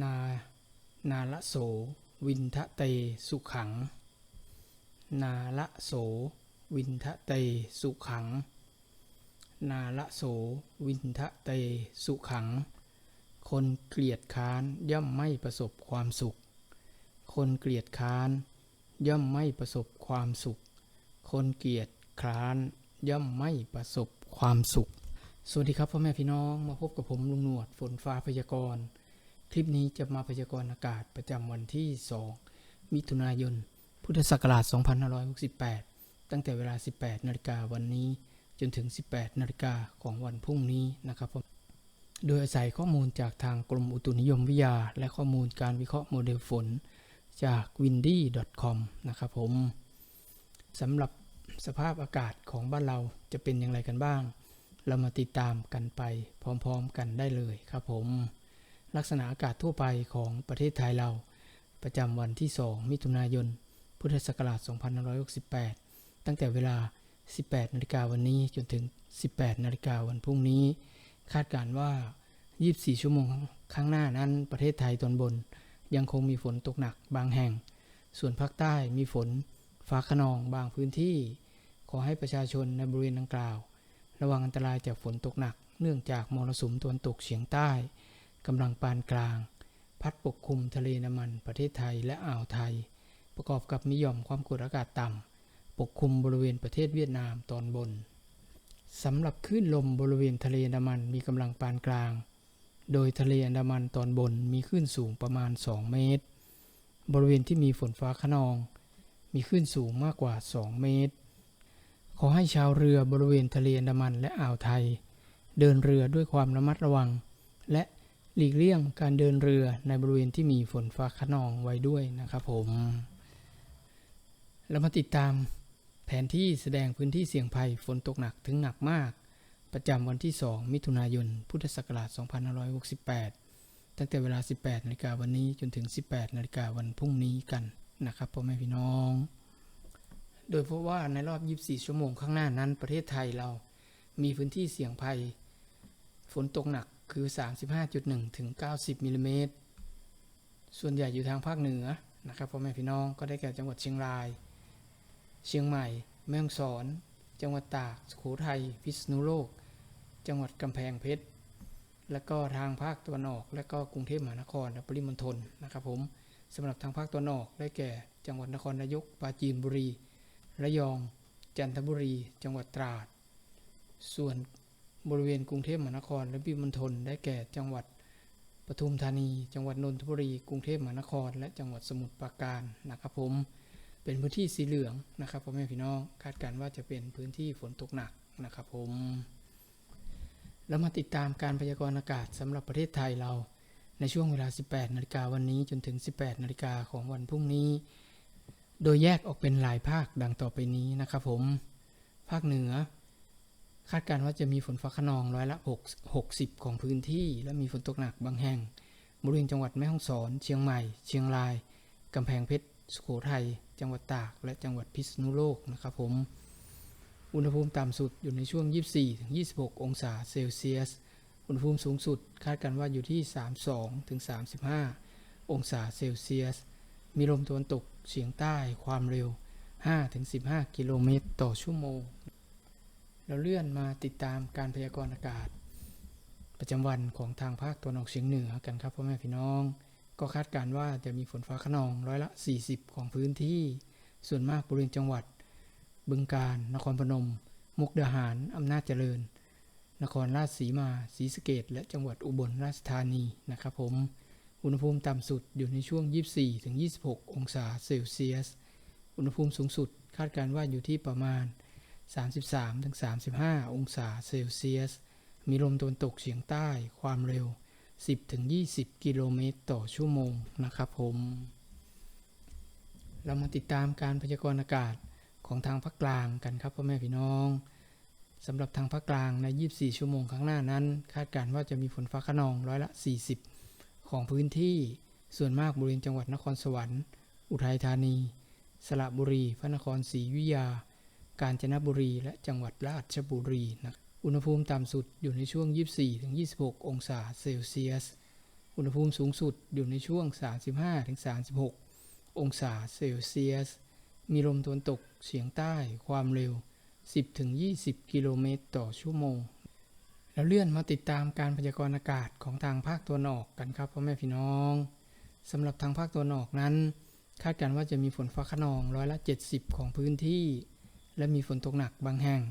นา นาละโส วินทะเต สุขัง นาละโส วินทะเต สุขัง นาละโส วินทะเต สุขัง คนเกลียดค้านย่อมไม่ประสบความสุข คนเกลียดค้านย่อมไม่ประสบความสุข คนเกลียดคร้านย่อมไม่ประสบความสุข สวัสดีครับพ่อแม่พี่น้องมาพบกับผมลุงหนวดฝนฟ้าพยากรณ์ คลิปนี้จะมาพยากรณ์อากาศประจำวันที่ 2 มิถุนายน พุทธศักราช 2568 ตั้งแต่เวลา 18 นาฬิกาวันนี้ จนถึง 18 นาฬิกาของวันพรุ่งนี้นะครับผม โดยอาศัยข้อมูลจากทางกรมอุตุนิยมวิทยา และข้อมูลการวิเคราะห์โมเดลฝนจาก windy.com นะครับผมสำหรับสภาพอากาศของบ้านเราจะเป็นอย่างไรกันบ้าง เรามาติดตามกันไปพร้อมๆกันได้เลยครับผม ลักษณะอากาศทั่วไปของประเทศไทยเรา ประจำวันที่ 2 มิถุนายน พุทธศักราช 2568 ตั้งแต่เวลา 18 นาฬิกาวันนี้จนถึง 18 นาฬิกาวันพรุ่งนี้ คาดการณ์ว่า 24 ชั่วโมงข้างหน้านั้นประเทศไทยตอนบน ยังคงมีฝนตกหนักบางแห่ง ส่วนภาคใต้มีฝนฟ้าขนองบางพื้นที่ ขอให้ประชาชนในบริเวณดังกล่าว ระวังอันตรายจากฝนตกหนัก เนื่องจากมรสุมตะวันตกเฉียงใต้ กำลังปานกลาง พัดปกคลุมทะเลน้ำมันประเทศไทยและอ่าวไทย ประกอบกับมีหย่อมความกดอากาศต่ำปกคลุมบริเวณประเทศเวียดนามตอนบนสำหรับคลื่นลมบริเวณทะเลอันดามันมีกำลังปานกลาง โดยทะเลอันดามันตอนบนมีคลื่นสูงประมาณ 2 เมตร บริเวณที่มีฝนฟ้าขนอง มีคลื่นสูงมากกว่า 2 เมตร ขอให้ชาวเรือบริเวณทะเลอันดามันและอ่าวไทย เดินเรือด้วยความระมัดระวัง และ หลีกเลี่ยงการเดินเรือในบริเวณที่มีฝนฟ้าขนองไว้ด้วยนะครับผม เรามาติดตามแผนที่แสดงพื้นที่เสี่ยงภัยฝนตกหนักถึงหนักมาก ประจำวันที่ 2 มิถุนายน พุทธศักราช 2568 ตั้งแต่เวลา 18 นาฬิกาวันนี้จนถึง 18 นาฬิกาวันพรุ่งนี้กันนะครับพ่อแม่พี่น้อง โดยเพราะว่าในรอบ 24 ชั่วโมงข้างหน้านั้นประเทศไทยเรามีพื้นที่เสี่ยงภัย ฝนตกหนัก คือ 35.1 ถึง 90มิลลิเมตรส่วนใหญ่อยู่ทางภาคเหนือนะครับพ่อแม่พี่น้องก็ได้แก่จังหวัดเชียงราย เชียงใหม่ แม่ฮ่องสอน จังหวัดตากสุโขทัยพิษณุโลก จังหวัดกำแพงเพชรและก็ทางภาคตะวันออก และก็กรุงเทพมหานครและปริมณฑลนะครับผมสำหรับทางภาคตะวันออกได้แก่ จังหวัดนครนายกปราจีนบุรี ระยอง จันทบุรี จังหวัดตราด ส่วน บริเวณกรุงเทพมหานคร และปริมณฑลได้แก่จังหวัดปทุมธานี จังหวัดนนทบุรี กรุงเทพมหานคร และจังหวัดสมุทรปราการนะครับผมเป็นพื้นที่สีเหลืองนะครับพ่อแม่พี่น้องคาดการณ์ว่าจะเป็นพื้นที่ฝนตกหนักนะครับผมแล้วมาติดตามการพยากรณ์อากาศสำหรับประเทศไทยเราในช่วงเวลา 18 นาฬิกาวันนี้จนถึง 18 นาฬิกาของวันพรุ่งนี้ โดยแยกออกเป็นหลายภาคดังต่อไปนี้นะครับผม ภาคเหนือ คาดการณ์ว่าจะมีฝนฟ้าขนองร้อยละ 6 60 ของพื้นที่ และมีฝนตกหนักบางแห่ง บริเวณจังหวัดแม่ฮ่องสอน เชียงใหม่ เชียงราย กำแพงเพชร สุโขทัย จังหวัดตาก และจังหวัดพิษณุโลกนะครับผม อุณหภูมิต่ำสุดอยู่ในช่วง 24-26 องศาเซลเซียส อุณหภูมิสูงสุดคาดกันว่าอยู่ที่ 32-35 องศาเซลเซียส มีลมตะวันตกเฉียงใต้ความเร็ว 5-15 กิโลเมตรต่อชั่วโมง เราเลื่อนมาติดตามการพยากรณ์อากาศ ประจำวันของทางภาคตะวันออกเฉียงเหนือกันครับพ่อแม่พี่น้อง ก็คาดการณ์ว่าจะมีฝนฟ้าขนองร้อยละ 40 ของพื้นที่ ส่วนมากบริเวณจังหวัด บึงกาฬนครพนม มุกดาหารอำนาจเจริญ นครราชสีมาศรีสะเกดและจังหวัดอุบลราชธานีนะครับผมอุณหภูมิต่ำสุดอยู่ในช่วง 24-26 องศาเซลเซียส อุณหภูมิสูงสุดคาดการณ์ว่าอยู่ที่ประมาณ 33-35 องศาเซลเซียส มีลมตะวันตกเฉียงใต้ ความเร็ว 10ถึง20 กิโลเมตรต่อชั่วโมงนะครับผม เรามาติดตามการพยากรณ์อากาศของทางภาคกลางกันครับพ่อแม่พี่น้องสำหรับทางภาคกลางใน 24 ชั่วโมงข้างหน้านั้น คาดการณ์ว่าจะมีฝนฟ้าขนองร้อยละ 40 ของพื้นที่ ส่วนมากบริเวณจังหวัดนครสวรรค์ อุทัยธานี สระบุรี พระนครศรีอยุยา กาญจนบุรีและจังหวัดราชบุรีนะอุณหภูมิต่ำสุดอยู่ในช่วง 24-26 องศาเซลเซียส อุณหภูมิสูงสุดอยู่ในช่วง 35-36 องศาเซลเซียส มีลมตะวันตกเฉียงใต้ความเร็ว 10-20 กิโลเมตรต่อชั่วโมง แล้วเลื่อนมาติดตามการพยากรณ์อากาศของทางภาคตะวันออกกันครับพ่อแม่พี่น้องสำหรับทางภาคตะวันออกนั้น คาดการณ์ว่าจะมีฝนฟ้าขนองร้อยละ 70 ของพื้นที่ และมีฝนตกหนักบางแห่ง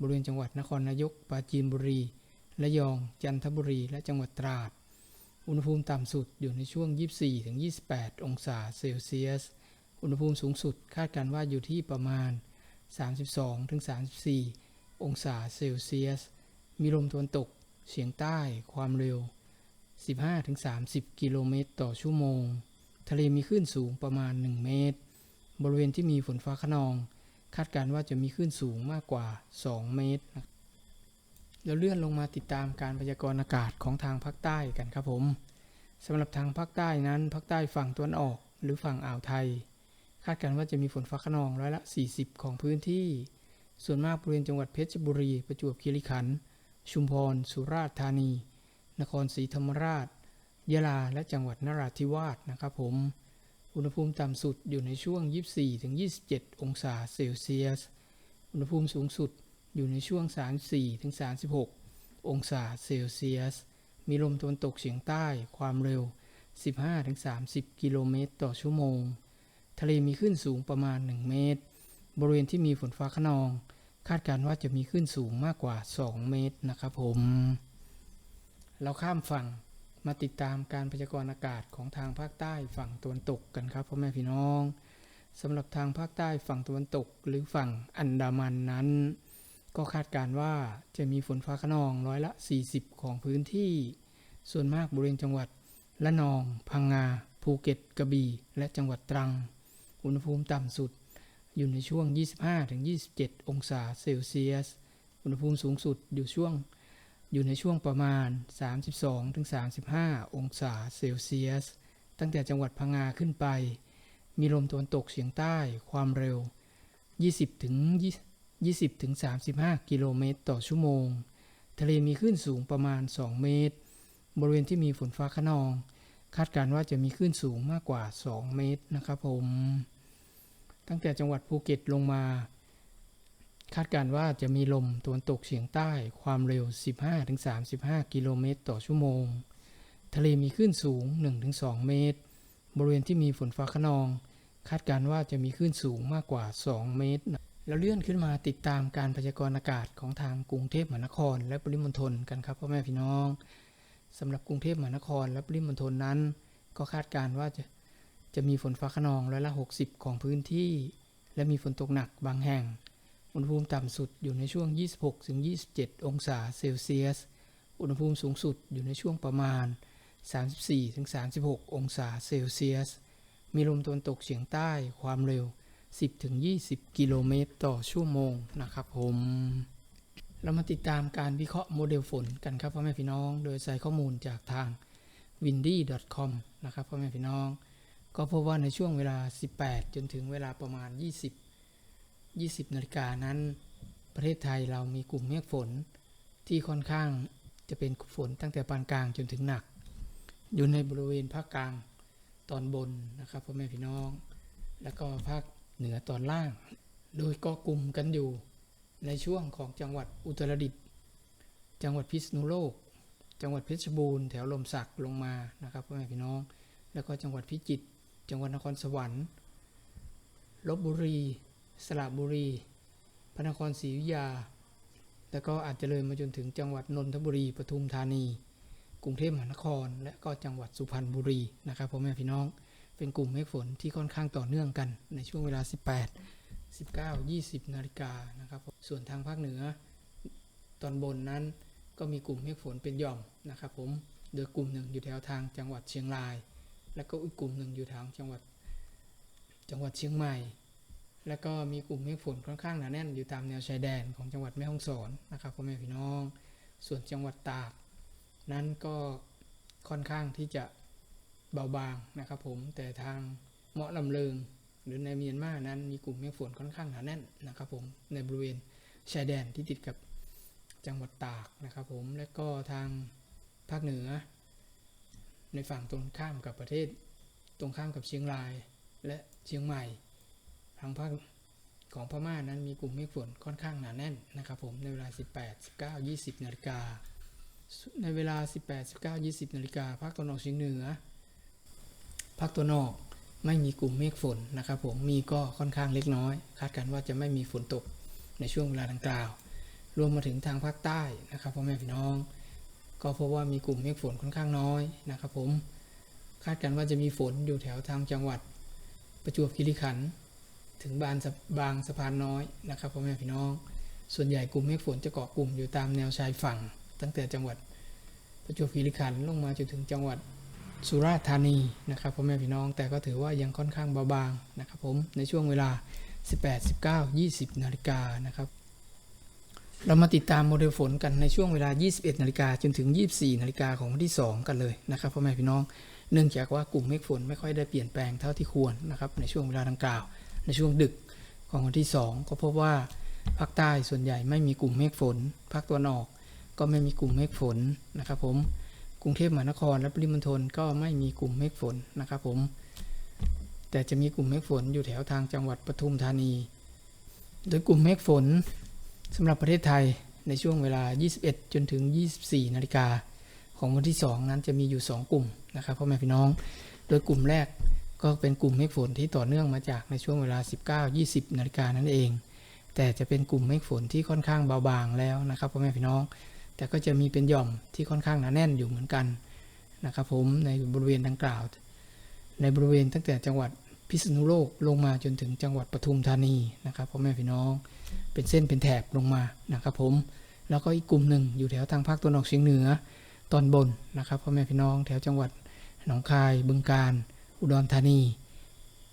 บริเวณจังหวัดนครนายกปราจีนบุรี ระยอง จันทบุรี และจังหวัดตราด อุณหภูมิต่ำสุดอยู่ในช่วง 24-28 องศาเซลเซียส อุณหภูมิสูงสุดคาดการณ์ว่าอยู่ที่ประมาณ 32-34 องศาเซลเซียส มีลมตะวันตกเฉียงใต้ความเร็ว 15-30 กิโลเมตรต่อชั่วโมง ทะเลมีคลื่นสูงประมาณ 1 เมตร บริเวณที่มีฝนฟ้าขนอง คาดการณ์ว่าจะมีคลื่นสูงมากกว่า 2 เมตรแล้วเลื่อนลงมาติดตามการพยากรณ์อากาศของทางภาคใต้กันครับผมสำหรับทางภาคใต้นั้นภาคใต้ฝั่งตะวันออกหรือฝั่งอ่าวไทย คาดการณ์ว่าจะมีฝนฟ้าขนองร้อยละ 40 ของพื้นที่ ส่วนมากบริเวณจังหวัดเพชรบุรี ประจวบคีรีขันธ์ชุมพร สุราษฎร์ธานี นครศรีธรรมราช ยะลาและจังหวัดนราธิวาสนะครับผม อุณหภูมิต่ำสุดอยู่ในช่วง 24-27 องศาเซลเซียส อุณหภูมิสูงสุดอยู่ในช่วง 34-36 องศาเซลเซียส มีลมตะวันตกเฉียงใต้ความเร็ว 15-30 กิโลเมตรต่อชั่วโมง ทะเลมีคลื่นสูงประมาณ 1 เมตร บริเวณที่มีฝนฟ้าขนอง คาดการณ์ว่าจะมีคลื่นสูงมากกว่า 2 เมตรนะครับผม เราข้ามฝั่ง มาติดตามการพยากรณ์อากาศของทางภาคใต้ฝั่งตะวันตกกันครับพ่อแม่พี่น้องสำหรับทางภาคใต้ฝั่งตะวันตก หรือฝั่งอันดามันนั้น ก็คาดการว่าจะมีฝนฟ้าขนองร้อยละ 40 ของพื้นที่ ส่วนมากบริเวณจังหวัดละนอง พังงา ภูเก็ตกระบี่ และจังหวัดตรัง อุณหภูมิต่ำสุด อยู่ในช่วง 25-27 องศาเซลเซียส อุณหภูมิสูงสุดอยู่ช่วง อยู่ในช่วงประมาณ 32-35 องศาเซลเซียส ตั้งแต่จังหวัดพังงาขึ้นไป มีลมตะวันตกเฉียงใต้ความเร็ว 20-35 กิโลเมตรต่อชั่วโมง ทะเลมีคลื่นสูงประมาณ 2 เมตร บริเวณที่มีฝนฟ้าขนอง คาดการณ์ว่าจะมีคลื่นสูงมากกว่า 2 เมตรนะครับผม ตั้งแต่จังหวัดภูเก็ตลงมา คาดการว่าจะมีลมตะวันตกเฉียงใต้ความเร็ว 15-35 กิโลเมตรต่อชั่วโมง ทะเลมีคลื่นสูง 1-2 เมตร บริเวณที่มีฝนฟ้าขนอง คาดการว่าจะมีคลื่นสูงมากกว่า 2 เมตร แล้วเลื่อนขึ้นมาติดตามการพยากรณ์อากาศของทางกรุงเทพมหานคร และปริมณฑลกันครับพ่อแม่พี่น้องสำหรับกรุงเทพมหานครและปริมณฑลนั้น ก็คาดการว่าจะจะมีฝนฟ้าขนองร้อยละ 60 ของพื้นที่ และมีฝนตกหนักบางแห่ง อุณหภูมิต่ำสุดอยู่ในช่วง 26-27 องศาเซลเซียส อุณหภูมิสูงสุดอยู่ในช่วงประมาณ 34-36 องศาเซลเซียส มีลมตะวันตกเฉียงใต้ความเร็ว 10-20 กิโลเมตรต่อชั่วโมงนะครับผม เรามาติดตามการวิเคราะห์โมเดลฝนกันครับพ่อแม่พี่น้อง โดยใส่ข้อมูลจากทาง windy.com นะครับพ่อแม่พี่น้อง ก็พบว่าในช่วงเวลา 18 จนถึงเวลาประมาณ 20 20นาฬิกานั้น ประเทศไทยเรามีกลุ่มเมฆฝน ที่ค่อนข้างจะเป็นฝนตั้งแต่ปานกลางจนถึงหนัก อยู่ในบริเวณภาคกลางตอนบนนะครับพ่อแม่พี่น้อง แล้วก็ภาคเหนือตอนล่าง โดยก็กลุ่มกันอยู่ในช่วงของจังหวัดอุตรดิตถ์จังหวัดพิษณุโลก จังหวัดเพชรบูรณ์แถวลมสักลงมานะครับพ่อแม่พี่น้อง แล้วก็จังหวัดพิจิตรจังหวัดนครสวรรค์ลบบุรี สระบุรี พระนครศรีอยุธยา แล้วก็อาจจะเลยมาจนถึงจังหวัดนนทบุรีปทุมธานี กรุงเทพมหานคร และก็จังหวัดสุพรรณบุรีนะครับพ่อแม่พี่น้องเป็นกลุ่มเมฆฝนที่ค่อนข้างต่อเนื่องกันในช่วงเวลา 18 19 20 นาฬิกานะครับ ส่วนทางภาคเหนือ ตอนบนนั้นก็มีกลุ่มเมฆฝนเป็นหย่อมนะครับผม โดยกลุ่มหนึ่งอยู่แถวทางจังหวัดเชียงราย แล้วก็อีกกลุ่มหนึ่งอยู่ทางจังหวัดจังหวัดเชียงใหม่ แล้วก็มีกลุ่มเมฆฝนค่อนข้างหนาแน่นอยู่ตามแนวชายแดนของจังหวัดแม่ฮ่องสอนนะครับพ่อแม่พี่น้อง ส่วนจังหวัดตาก นั้นก็ค่อนข้างที่จะเบาบางนะครับผมแต่ทางเมาะลำเลิงหรือในเมียนมานั้นมีกลุ่มเมฆฝนค่อนข้างหนาแน่นนะครับผมในบริเวณชายแดนที่ติดกับจังหวัดตากนะครับผมและก็ทางภาคเหนือ ในฝั่งตรงข้ามกับประเทศตรงข้ามกับเชียงรายและเชียงใหม่างภาคของพม่านั้นมีกลุ่มเมฆฝนค่อนข้างหนาแน่นนะครับผมในเวลา 18 19 20 นาฬิกา ในเวลา 18 19 20 นาฬิกาภาคตะวันออกเฉียงเหนือภาคตะวันออกไม่มีกลุ่มเมฆฝนนะครับผมมีก็ค่อนข้างเล็กน้อย คาดการณ์ว่าจะไม่มีฝนตกในช่วงเวลาดังกล่าว รวมมาถึงทางภาคใต้นะครับพ่อแม่พี่น้อง ก็พบว่ามีกลุ่มเมฆฝนค่อนข้างน้อยนะครับผมคาดการณ์ว่าจะมีฝนอยู่แถวทางจังหวัด ประจวบคีรีขันธ์ ถึงบานสะบางสะพานน้อยนะครับพ่อแม่พี่น้อง ส่วนใหญ่กลุ่มเมฆฝนจะเกาะกลุ่มอยู่ตามแนวชายฝั่ง ตั้งแต่จังหวัดประจวบคีรีขันธ์ลงมาจนถึงจังหวัดสุราษฎร์ธานีนะครับพ่อแม่พี่น้องแต่ก็ถือว่ายังค่อนข้างเบาบางนะครับผมในช่วงเวลา 18 19 20 นาฬิกานะครับเรามาติดตามโมเดลฝนกันในช่วงเวลา 21 นาฬิกาจนถึง 24 นาฬิกาของวันที่ 2 กันเลยนะครับพ่อแม่พี่น้อง เนื่องจากว่ากลุ่มเมฆฝนไม่ค่อยได้เปลี่ยนแปลงเท่าที่ควรนะครับในช่วงเวลาดังกล่าว ในช่วงดึกของวันที่ 2 ก็พบว่าภาคใต้ส่วนใหญ่ไม่มีกลุ่มเมฆฝน ภาคตะวันออกก็ไม่มีกลุ่มเมฆฝนนะครับผมกรุงเทพมหานครและปริมณฑลก็ไม่มีกลุ่มเมฆฝนนะครับผมแต่จะมีกลุ่มเมฆฝนอยู่แถวทางจังหวัดปทุมธานี โดยกลุ่มเมฆฝนสำหรับประเทศไทยในช่วงเวลา 21 จนถึง 24 นาฬิกาของวันที่ 2 นั้นจะมีอยู่ 2 กลุ่มนะครับพ่อแม่พี่น้อง โดยกลุ่มแรก ก็เป็นกลุ่มเมฆฝนที่ต่อเนื่องมาจากในช่วงเวลา 19 20 นาฬิกานั่นเอง แต่จะเป็นกลุ่มเมฆฝนที่ค่อนข้างเบาบางแล้วนะครับพ่อแม่พี่น้อง แต่ก็จะมีเป็นหย่อมที่ค่อนข้างหนาแน่นอยู่เหมือนกันนะครับผมในบริเวณดังกล่าว ในบริเวณตั้งแต่จังหวัดพิษณุโลกลงมาจนถึงจังหวัดปทุมธานีนะครับพ่อแม่พี่น้อง เป็นเส้นเป็นแถบลงมานะครับผมแล้วก็อีกกลุ่มหนึ่งอยู่แถวทางภาคตะวันออกเฉียงเหนือตอนบนนะครับพ่อแม่พี่น้องแถวจังหวัดหนองคายบึงกาฬ อุดรธานี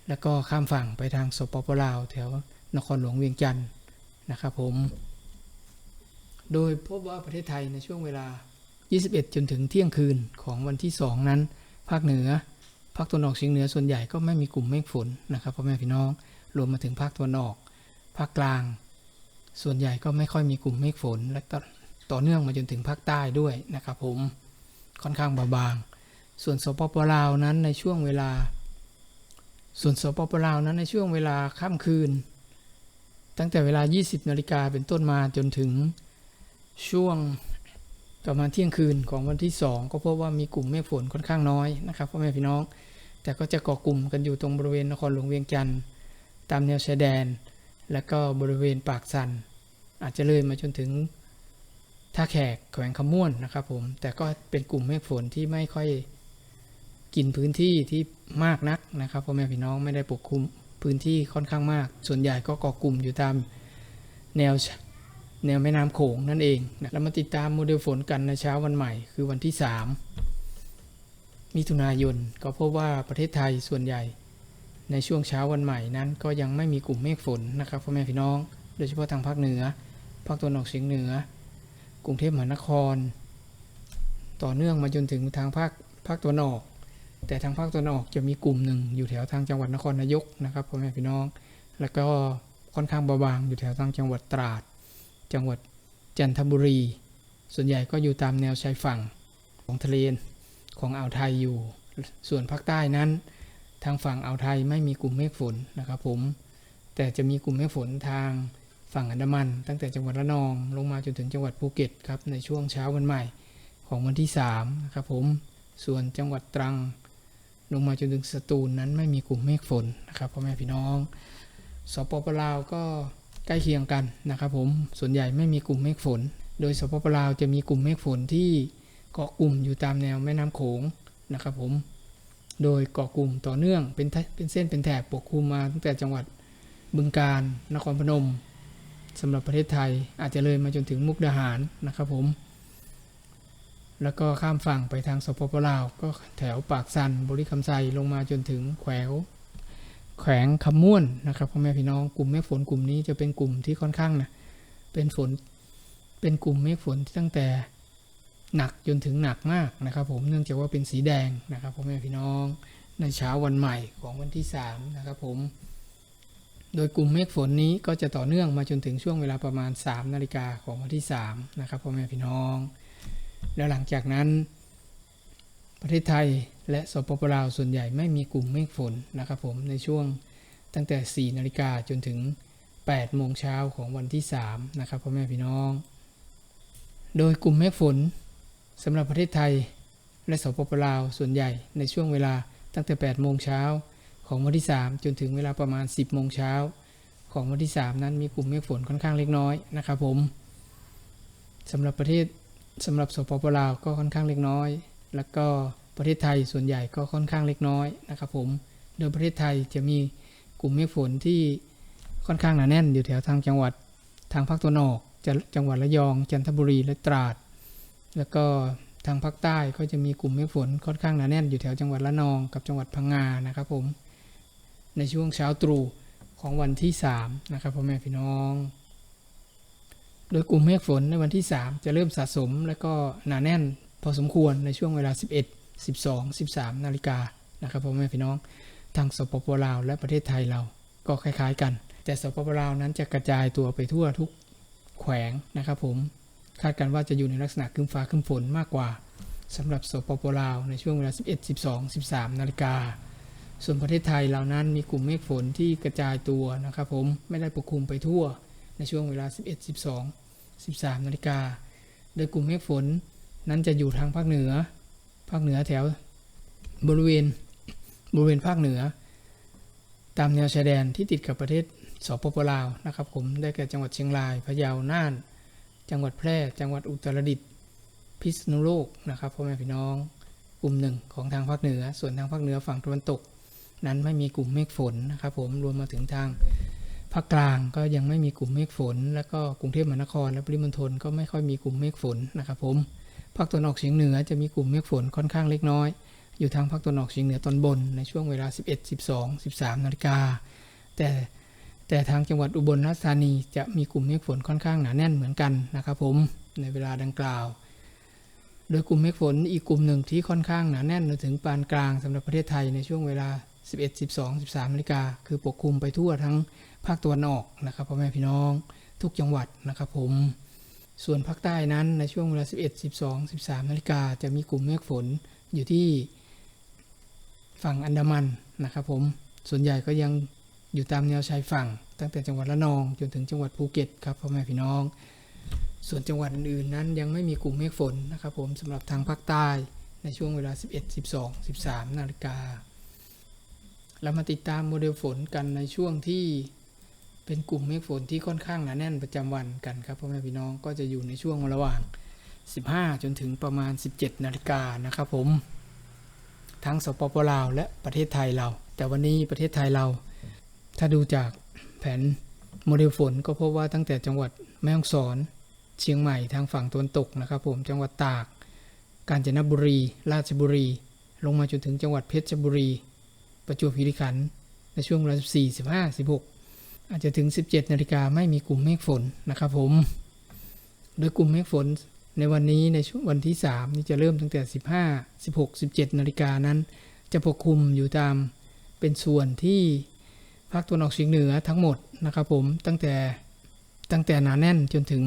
แล้วก็ข้ามฝั่งไปทางสปปลาวแถวนครหลวงเวียงจันทร์นะครับผม โดยพบว่าประเทศไทยในช่วงเวลา 21 จนถึงเที่ยงคืนของวันที่ 2 นั้น ภาคเหนือ ภาคตะวันออกเฉียงเหนือส่วนใหญ่ก็ไม่มีกลุ่มเมฆฝนนะครับพ่อแม่พี่น้องรวมมาถึงภาคตะวันออก ภาคกลาง ส่วนใหญ่ก็ไม่ค่อยมีกลุ่มเมฆฝนและต่อต่อเนื่องมาจนถึงภาคใต้ด้วยนะครับผมค่อนข้างเบาบาง ส่วนสปปลาวนั้นในช่วงเวลา ส่วนสปปลาวนั้นในช่วงเวลาค่ำคืน ตั้งแต่เวลา 20 นาฬิกาเป็นต้นมาจนถึงช่วงประมาณเที่ยงคืนของวันที่ 2 ก็พบว่ามีกลุ่มเมฆฝนค่อนข้างน้อยนะครับพ่อแม่พี่น้อง แต่ก็จะเกาะกลุ่มกันอยู่ตรงบริเวณนครหลวงเวียงจันทร์ตามแนวชายแดน และก็บริเวณปากสัน อาจจะเลยมาจนถึงท่าแขกแขวงขม่วนนะครับผมแต่ก็เป็นกลุ่มเมฆฝนที่ไม่ค่อย กินพื้นที่ที่มากนักนะครับพ่อแม่พี่น้องไม่ได้ปกคลุมพื้นที่ค่อนข้างมาก ส่วนใหญ่ก็เกาะกลุ่มอยู่ตามแนวแนวแม่น้ำโขงนั่นเองนะเรามาติดตามโมเดลฝนกันในเช้าวันใหม่ คือวันที่ 3 มิถุนายน ก็พบว่าประเทศไทยส่วนใหญ่ ในช่วงเช้าวันใหม่นั้น ก็ยังไม่มีกลุ่มเมฆฝนนะครับพ่อแม่พี่น้อง โดยเฉพาะทางภาคเหนือ ภาคตะวันออกเฉียงเหนือ กรุงเทพมหานคร ต่อเนื่องมาจนถึงทางภาคภาคตะวันออก แต่ทางภาคตะวันออกจะมีกลุ่มหนึ่งอยู่แถวทางจังหวัดนครนายกนะครับพ่อแม่พี่น้อง แล้วก็ค่อนข้างเบาบางอยู่แถวทางจังหวัดตราด จังหวัดจันทบุรี ส่วนใหญ่ก็อยู่ตามแนวชายฝั่งของทะเลของอ่าวไทยอยู่ ส่วนภาคใต้นั้น ทางฝั่งอ่าวไทยไม่มีกลุ่มเมฆฝนนะครับผม แต่จะมีกลุ่มเมฆฝนทางฝั่งอันดามัน ตั้งแต่จังหวัดระนองลงมาจนถึงจังหวัดภูเก็ตครับในช่วงเช้าวันใหม่ของวันที่3นะครับผม ส่วนจังหวัดตรัง ลงมาจนถึงสตูลนั้นไม่มีกลุ่มเมฆฝนนะครับพ่อแม่พี่น้องสปปลาวก็ใกล้เคียงกันนะครับผมส่วนใหญ่ไม่มีกลุ่มเมฆฝน โดยสปปลาวจะมีกลุ่มเมฆฝนที่เกาะกลุ่มอยู่ตามแนวแม่น้ำโขงนะครับผมโดยเกาะกลุ่มต่อเนื่องเป็นเป็นเส้นเป็นแถบปกคลุมมาตั้งแต่จังหวัดบึงกาฬนครพนมสำหรับประเทศไทยอาจจะเลยมาจนถึงมุกดาหารนะครับผม แล้วก็ข้ามฝั่งไปทางสปปลาว ก็แถวปากสันบริคำไซลงมาจนถึงแขววแขวงคำม่วนนะครับพ่อแม่พี่น้องกลุ่มเมฆฝนกลุ่มนี้จะเป็นกลุ่มที่ค่อนข้างนะเป็นฝนเป็นกลุ่มเมฆฝนที่ตั้งแต่หนักจนถึงหนักมากนะครับ ผมเนื่องจากว่าเป็นสีแดงนะครับพ่อแม่พี่น้องในเช้าวันใหม่ของวันที่3นะครับผมโดยกลุ่มเมฆฝนนี้ก็จะต่อเนื่องมาจนถึงช่วงเวลาประมาณ 3 นาฬิกาของวันที่3นะครับพ่อแม่พี่น้อง แล้วหลังจากนั้น ประเทศไทยและสปปลาวส่วนใหญ่ไม่มีกลุ่มเมฆฝนนะครับผมในช่วงตั้งแต่ 4 นาฬิกาจนถึง 8 โมงเช้าของวันที่ 3 นะครับพ่อแม่พี่น้อง โดยกลุ่มเมฆฝนสำหรับประเทศไทยและสปปลาวส่วนใหญ่ในช่วงเวลาตั้งแต่ 8 โมงเช้าของวันที่ 3 จนถึงเวลาประมาณ 10 โมงเช้าของวันที่ 3 นั้นมีกลุ่มเมฆฝนค่อนข้างเล็กน้อยนะครับผมสำหรับประเทศ สำหรับสปปลาวก็ค่อนข้างเล็กน้อย แล้วก็ประเทศไทยส่วนใหญ่ก็ค่อนข้างเล็กน้อยนะครับผม โดยประเทศไทยจะมีกลุ่มเมฆฝนที่ค่อนข้างหนาแน่นอยู่แถวทางจังหวัดทางภาคตะวันออกจ,จังหวัดระยอง จันทบุรีและตราด แล้วก็ทางภาคใต้ก็จะมีกลุ่มเมฆฝนค่อนข้างหนาแน่นอยู่แถวจังหวัดละนองกับจังหวัดพังงานะครับผม ในช่วงเช้าตรู่ของวันที่3นะครับพ่อแม่พี่น้อง โดยกลุ่มเมฆฝนในวันที่ 3 จะเริ่มสะสมและก็หนาแน่นพอสมควรในช่วงเวลา 11 12 13 นาฬิกานะครับพ่อแม่พี่น้องทางสปปลาวและประเทศไทยเราก็คล้ายๆกัน แต่สปปลาวนั้นจะกระจายตัวไปทั่วทุกแขวงนะครับผมคาดกันว่าจะอยู่ในลักษณะครึ้มฟ้าครึ้มฝนมากกว่าสำหรับสปปลาวในช่วงเวลา 11 12 13 นาฬิกา ส่วนประเทศไทยเหล่านั้นมีกลุ่มเมฆฝนที่กระจายตัวนะครับผมไม่ได้ปกคลุมไปทั่วในช่วงเวลา 11 12 13นาฬิกา โดยกลุ่มเมฆฝนนั้นจะอยู่ทางภาคเหนือ ภาคเหนือแถวบริเวณบริเวณภาคเหนือ ตามแนวชายแดนที่ติดกับประเทศสปปลาวนะครับผมได้แก่จังหวัดเชียงรายพะเยาน่าน จังหวัดแพร่ จังหวัดอุตรดิตถ์พิษณุโลกนะครับพ่อแม่พี่น้องกลุ่มหนึ่งของทางภาคเหนือ ส่วนทางภาคเหนือฝั่งตะวันตก นั้นไม่มีกลุ่มเมฆฝนนะครับผมรวมมาถึงทาง ภาคกลางก็ยังไม่มีกลุ่มเมฆฝน แล้วก็กรุงเทพมหานคร และปริมณฑลก็ไม่ค่อยมีกลุ่มเมฆฝนนะครับผมภาคตะวันออกเฉียงเหนือจะมีกลุ่มเมฆฝนค่อนข้างเล็กน้อย อยู่ทางภาคตะวันออกเฉียงเหนือตอนบนในช่วงเวลา 11 12 13นาฬิกาแต่แต่ทางจังหวัดอุบลราชธานีจะมีกลุ่มเมฆฝนค่อนข้างหนาแน่นเหมือนกันนะครับผมในเวลาดังกล่าว โดยกลุ่มเมฆฝนอีกกลุ่มหนึ่งที่ค่อนข้างหนาแน่นถึงปานกลางสำหรับประเทศไทยในช่วงเวลา 11 12 13นาฬิกาคือปกคลุมไปทั่วทั้งภาคตะวันออกนะครับพ่อแม่พี่น้องทุกจังหวัดนะครับผม ส่วนภาคใต้นั้นในช่วงเวลา 11 12 13นาฬิกาจะมีกลุ่มเมฆฝนอยู่ที่ฝั่งอันดามันนะครับผมส่วนใหญ่ก็ยังอยู่ตามแนวชายฝั่ง ตั้งแต่จังหวัดละนองจนถึงจังหวัดภูเก็ตครับพ่อแม่พี่น้อง ส่วนจังหวัดอื่นนั้นยังไม่มีกลุ่มเมฆฝนนะครับผมสำหรับทางภาคใต้ในช่วงเวลา 11 12 13 นาฬิกา เรามาติดตามโมเดลฝนกันในช่วงที่เป็นกลุ่มเมฆฝนที่ค่อนข้างหนาแน่นประจำวันกันครับพ่อแม่พี่น้องก็จะอยู่ในช่วงระหว่าง 15 จนถึงประมาณ 17 นาฬิกานะครับผม ทั้งสปปลาวและประเทศไทยเรา แต่วันนี้ประเทศไทยเรา ถ้าดูจากแผนโมเดลฝนก็พบว่าตั้งแต่จังหวัดแม่ฮ่องสอน เชียงใหม่ทางฝั่งตะวันตกนะครับผมจังหวัดตาก กาญจนบุรี ราชบุรี ลงมาจนถึงจังหวัดเพชรบุรี ประจวบคีรีขันธ์ในช่วงเวลา14 15 16 อาจจะถึง 17 นาฬิกาไม่มีกลุ่มเมฆฝนนะครับผม โดยกลุ่มเมฆฝนในวันนี้ในช่วงวันที่ 3 นี่จะเริ่มตั้งแต่ 15 16 17 นาฬิกานั้น จะปกคลุมอยู่ตามเป็นส่วนที่ภาคตะวันออกเฉียงเหนือทั้งหมดนะครับผมตั้งแต่ตั้งแต่หนาแน่นจนถึง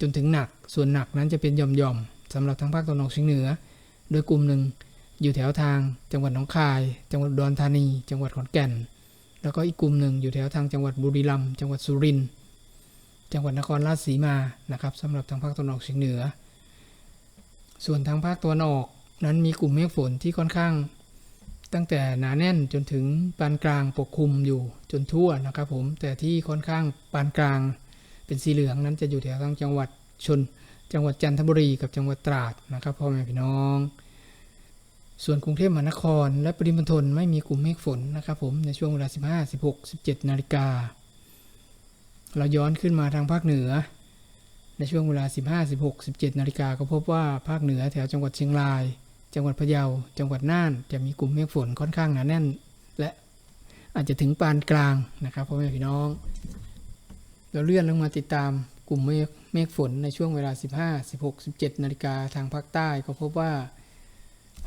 จนถึงหนัก ส่วนหนักนั้นจะเป็นหย่อมๆสำหรับทางภาคตะวันออกเฉียงเหนือ โดยกลุ่มหนึ่ง อยู่แถวทางจังหวัดหนองคาย จังหวัดดอุดรธานี จังหวัดขอนแก่น แล้วก็อีกกลุ่มหนึ่งอยู่แถวทางจังหวัดบุรีรัมย์จังหวัดสุรินทร์จังหวัดนครราชสีมานะครับสำหรับทางภาคตะวันออกเฉียงเหนือ ส่วนทางภาคตะวันออกนั้นมีกลุ่มเมฆฝนที่ค่อนข้าง ตั้งแต่หนาแน่นจนถึงปานกลางปกคลุมอยู่จนทั่วนะครับผมแต่ที่ค่อนข้างปานกลาง เป็นสีเหลืองนั้นจะอยู่แถวทางจังหวัดชน จังหวัดจันทบุรีกับจังหวัดตราดนะครับพ่อแม่พี่น้อง ส่วนกรุงเทพมหานคร และปริมณฑลไม่มีกลุ่มเมฆฝนนะครับผมในช่วงเวลา 15 16 17 นาฬิกา เราย้อนขึ้นมาทางภาคเหนือ ในช่วงเวลา 15 16 17 นาฬิกาก็พบว่าภาคเหนือแถวจังหวัดเชียงราย จังหวัดพะเยา จังหวัดน่าน จะมีกลุ่มเมฆฝนค่อนข้างหนาแน่น และอาจจะถึงปานกลางนะครับพ่อแม่พี่น้อง เราเลื่อนลงมาติดตามกลุ่มเมฆเมฆฝนในช่วงเวลา 15 16 17 นาฬิกาทางภาคใต้ก็พบว่า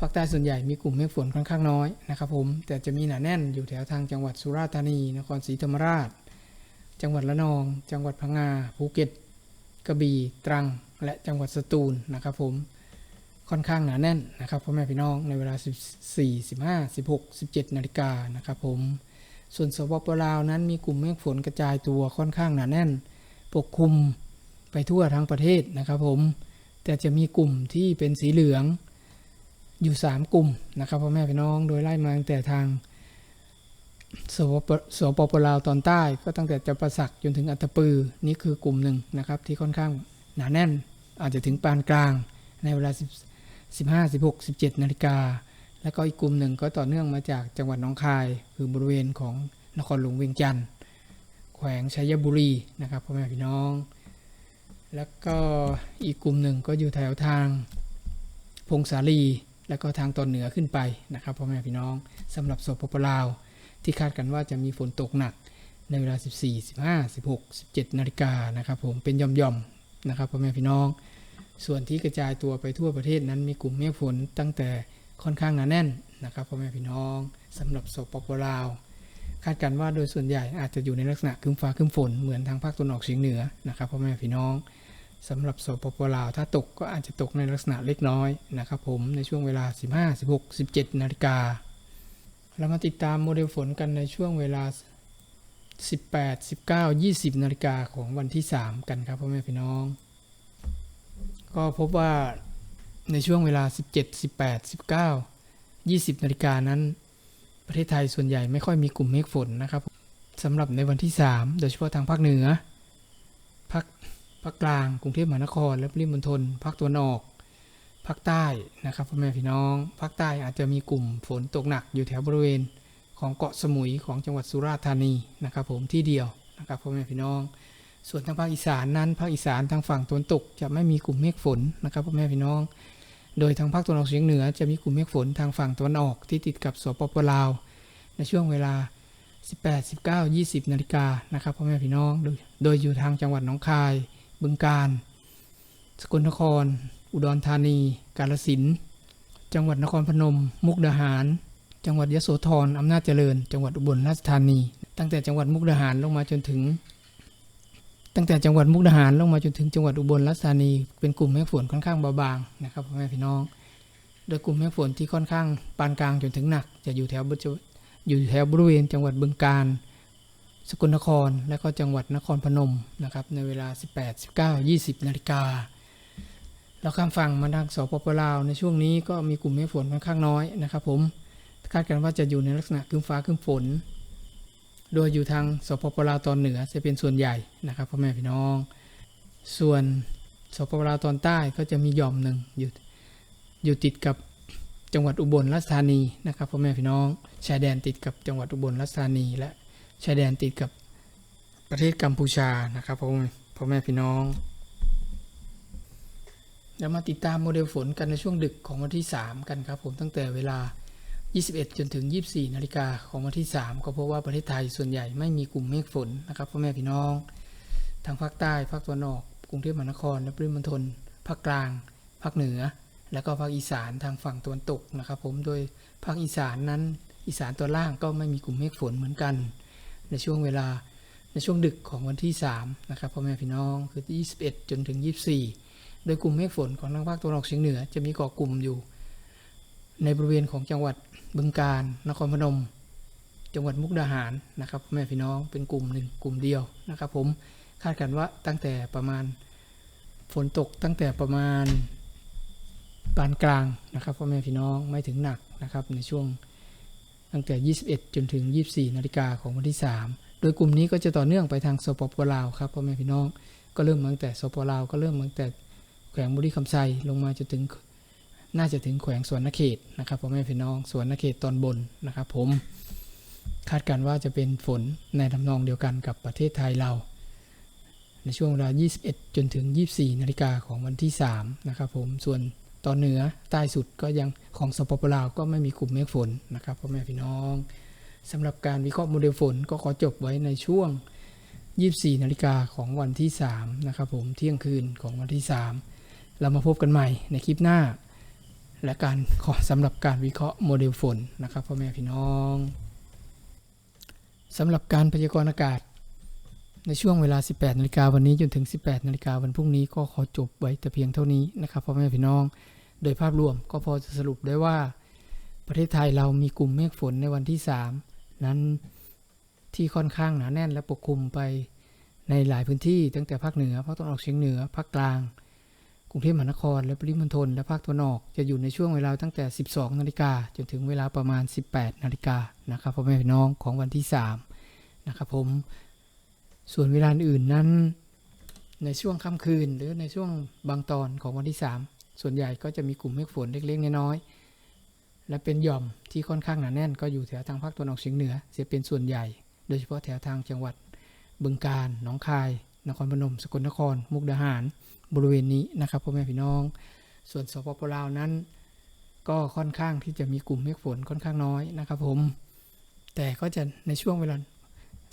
ภาคใต้ส่วนใหญ่มีกลุ่มเมฆฝนค่อนข้างน้อยนะครับผมแต่จะมีหนาแน่นอยู่แถวทางจังหวัดสุราษฎร์ธานี นครศรีธรรมราช จังหวัดระนอง จังหวัดพังงาภูเก็ตกระบี่ตรัง และจังหวัดสตูลนะครับผมค่อนข้างหนาแน่นนะครับพ่อแม่พี่น้องในเวลา 14 15 16 17 นาฬิกานะครับผมส่วนสปปลาวนั้นมีกลุ่มเมฆฝนกระจายตัวค่อนข้างหนาแน่น ปกคลุมไปทั่วทั้งประเทศนะครับผมแต่จะมีกลุ่มที่เป็นสีเหลือง อยู่ 3 กลุ่มนะครับพ่อแม่พี่น้องโดยไล่มาตั้งแต่ทางสปปสปปลาวตอนใต้ ก็ตั้งแต่จะประสักจนถึงอัตปือนี่คือกลุ่มหนึ่งนะครับที่ค่อนข้างหนาแน่นอาจจะถึงปานกลางในเวลา 15 16 17 นาฬิกา แล้วก็อีกกลุ่มหนึ่งก็ต่อเนื่องมาจากจังหวัดหนองคาย คือบริเวณของนครหลวงเวียงจันทร์แขวงชัยบุรีนะครับพ่อแม่พี่น้อง แล้วก็อีกกลุ่มหนึ่งก็อยู่แถวทางพงสาลี แล้วก็ทางตอนเหนือขึ้นไปนะครับพ่อแม่พี่น้องสำหรับสปปลาว ที่คาดกันว่าจะมีฝนตกหนักในเวลา 14 15 16 17 นาฬิกานะครับผมเป็นย่อมๆนะครับพ่อแม่พี่น้อง ส่วนที่กระจายตัวไปทั่วประเทศนั้นมีกลุ่มเมฆฝนตั้งแต่ค่อนข้างหนาแน่นนะครับพ่อแม่พี่น้องสำหรับสปปลาว คาดกันว่าโดยส่วนใหญ่อาจจะอยู่ในลักษณะครึ้มฟ้าครึ้มฝนเหมือนทางภาคตะวันออกเฉียงเหนือนะครับพ่อแม่พี่น้อง สำหรับสปปลาวถ้าตกก็อาจจะตกในลักษณะเล็กน้อยนะครับผมในช่วงเวลา 15 16 17 นาฬิกาเรามาติดตามโมเดลฝนกันในช่วงเวลา 18 19 20 นาฬิกาของวันที่ 3 กันครับพ่อแม่พี่น้อง ก็พบว่าในช่วงเวลา 17 18 19 20 นาฬิกานั้น ประเทศไทยส่วนใหญ่ไม่ค่อยมีกลุ่มเมฆฝนนะครับสำหรับในวันที่ 3 โดยเฉพาะทางภาคเหนือ ภาคกลางกรุงเทพมหานคร และปริมณฑลภาคตะวันออกภาคใต้นะครับพ่อแม่พี่น้องภาคใต้อาจจะมีกลุ่มฝนตกหนักอยู่แถวบริเวณของเกาะสมุยของจังหวัดสุราษฎร์ธานีนะครับ ผมที่เดียวนะครับพ่อแม่พี่น้อง ส่วนทางภาคอีสานนั้นภาคอีสานทางฝั่งตะวันตกจะไม่มีกลุ่มเมฆฝนนะครับพ่อแม่พี่น้อง โดยทางภาคตะวันออกเฉียงเหนือจะมีกลุ่มเมฆฝนทางฝั่งตะวันออกที่ติดกับสปปลาว ในช่วงเวลา 18 19 20 นาฬิกานะครับพ่อแม่พี่น้อง โดยโดยอยู่ทางจังหวัดหนองคาย บึงกาฬสกลนคร อุดรธานี กาฬสินธุ์จังหวัดนครพนม มุกดาหาร จังหวัดยโสธรอำนาจเจริญ จังหวัดอุบลราชธานี ตั้งแต่จังหวัดมุกดาหารลงมาจนถึง ตั้งแต่จังหวัดมุกดาหารลงมาจนถึงจังหวัดอุบลราชธานี เป็นกลุ่มเมฆฝนค่อนข้างเบาบางนะครับพ่อแม่พี่น้อง โดยกลุ่มเมฆฝนที่ค่อนข้างปานกลางจนถึงหนัก จะอยู่แถวบริเวณอยู่แถวบริเวณจังหวัดบึงกาฬ สกลนคร และก็จังหวัดนครพนมนะครับในเวลา 18 19 20 นาฬิกาแล้วข้ามฝั่งมาทางสปปลาว ในช่วงนี้ก็มีกลุ่มเมฆฝนค่อนข้างน้อยนะครับผมคาดกันว่าจะอยู่ในลักษณะครึ้มฟ้าครึ้มฝน โดยอยู่ทางสปปลาวตอนเหนือจะเป็นส่วนใหญ่นะครับพ่อแม่พี่น้อง ส่วนสปปลาวตอนใต้ก็จะมีหย่อมหนึ่งอยู่อยู่ติดกับจังหวัดอุบลราชธานีนะครับพ่อแม่พี่น้องชายแดนติดกับจังหวัดอุบลราชธานีและ ชายแดนติดกับประเทศกัมพูชานะครับพ่อแม่พ่อแม่พี่น้องเดี๋ยวมาติดตามโมเดลฝนกันในช่วงดึกของวันที่ 3 กันครับผมตั้งแต่เวลา 21 จนถึง 24 นาฬิกาของวันที่ 3 ก็เพราะว่าประเทศไทยส่วนใหญ่ไม่มีกลุ่มเมฆฝนนะครับพ่อแม่พี่น้องทางภาคใต้ภาคตะวันออกกรุงเทพมหานครและปริมณฑลภาคกลาง ภาคเหนือ และก็ภาคอีสานทางฝั่งตะวันตกนะครับ ผมโดยภาคอีสานนั้นอีสานตอนล่างก็ไม่มีกลุ่มเมฆฝนเหมือนกัน ในช่วงเวลาในช่วงดึกของวันที่ 3 นะครับพ่อแม่พี่น้องคือ 21 จนถึง 24 โดยกลุ่มเมฆฝนของทางภาคตะวันออกเฉียงเหนือ จะมีเกาะกลุ่มอยู่ ในบริเวณของจังหวัดบึงกาฬนครพนม จังหวัดมุกดาหารนะครับพ่อแม่พี่น้องเป็นกลุ่มหนึ่งกลุ่มเดียวนะครับผมคาดกันว่าตั้งแต่ประมาณฝนตกตั้งแต่ประมาณปานกลางนะครับพ่อแม่พี่น้องไม่ถึงหนักนะครับในช่วง ตั้งแต่ 21 จนถึง 24 นาฬิกาของวันที่ 3 โดยกลุ่มนี้ก็จะต่อเนื่องไปทางสปปลาวครับพ่อแม่พี่น้องก็เริ่มตั้งแต่สปปลาวก็เริ่มตั้งแต่แขวงบุรีคำไซลงมาจนถึงน่าจะถึงแขวงสวนนเขตนะครับพ่อแม่พี่น้องสวนนเขตตอนบนนะครับ ผมคาดการณ์ว่าจะเป็นฝนในทำนองเดียวกันกับประเทศไทยเรา ในช่วงเวลา 21 จนถึง 24 นาฬิกาของวันที่ 3 นะครับผมส่วน ตอนเหนือใต้สุดก็ยังของสปปลาวก็ไม่มีกลุ่มเมฆฝนนะครับพ่อแม่พี่น้องสำหรับการวิเคราะห์โมเดลฝนก็ขอจบไว้ในช่วง 24 นาฬิกาของวันที่ 3 นะครับผมเที่ยงคืนของวันที่ 3 เรามาพบกันใหม่ในคลิปหน้า และการขอสำหรับการวิเคราะห์โมเดลฝนนะครับพ่อแม่พี่น้องสำหรับการพยากรณ์อากาศ ในช่วงเวลา 18นาฬิกาวันนี้จนถึง 18นาฬิกาวันพรุ่งนี้ก็ขอจบไว้แต่เพียงเท่านี้นะครับพ่อแม่พี่น้อง โดยภาพรวมก็พอจะสรุปได้ว่า ประเทศไทยเรามีกลุ่มเมฆฝนในวันที่ 3 นั้นที่ค่อนข้างหนาแน่นและปกคลุมไปในหลายพื้นที่ตั้งแต่ภาคเหนือภาคตะวันออกเฉียงเหนือภาคกลาง กรุงเทพมหานคร และปริมณฑลและภาคตะวันออกจะอยู่ในช่วงเวลาตั้งแต่ 12นาฬิกาจนถึงเวลาประมาณ 18นาฬิกานะครับพ่อแม่พี่น้องของวันที่3นะครับผม ส่วนเวลาอื่นนั้น ในช่วงค่ำคืน หรือในช่วงบางตอนของวันที่ 3 ส่วนใหญ่ก็จะมีกลุ่มเมฆฝนเล็กๆน้อยๆและเป็นหย่อมที่ค่อนข้างหนาแน่น ก็อยู่แถวทางภาคตะวันออกเฉียงเหนือเสียเป็นส่วนใหญ่ โดยเฉพาะแถวทางจังหวัดบึงกาฬหนองคาย นครพนม สกลนคร มุกดาหาร บริเวณนี้นะครับพ่อแม่พี่น้อง ส่วนสปปลาวนั้น ก็ค่อนข้างที่จะมีกลุ่มเมฆฝนค่อนข้างน้อยนะครับผม แต่ก็จะในช่วงเวลา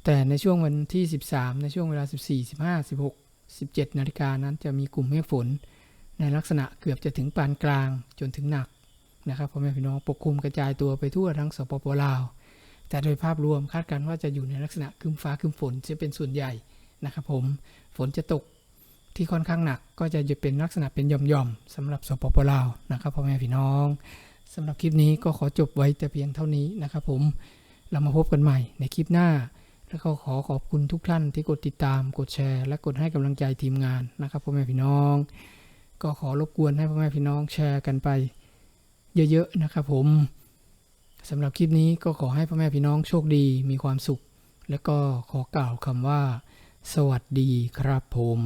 แต่ในช่วงวันที่ 13 ในช่วงเวลา 14 15 16 17 นาฬิกานั้นจะมีกลุ่มเมฆฝน ในลักษณะเกือบจะถึงปานกลางจนถึงหนักนะครับพ่อแม่พี่น้องปกคลุมกระจายตัวไปทั่วทั้งสปปลาว แต่โดยภาพรวมคาดการณ์ว่าจะอยู่ในลักษณะคึมฟ้าคึมฝนจะเป็นส่วนใหญ่นะครับผมฝนจะตกที่ค่อนข้างหนักก็จะเป็นลักษณะเป็นหย่อมๆสำหรับสปปลาวนะครับพ่อแม่พี่น้องสำหรับคลิปนี้ก็ขอจบไว้แต่เพียงเท่านี้นะครับผมเรามาพบกันใหม่ในคลิปหน้า แล้วก็ขอขอบคุณทุกท่านที่กดติดตาม กดแชร์ และกดให้กำลังใจทีมงานนะครับพ่อแม่พี่น้อง ก็ขอรบกวนให้พ่อแม่พี่น้องแชร์กันไป เยอะๆนะครับผมสำหรับคลิปนี้ก็ขอให้พ่อแม่พี่น้องโชคดีมีความสุข และก็ขอกล่าวคำว่า สวัสดีครับผม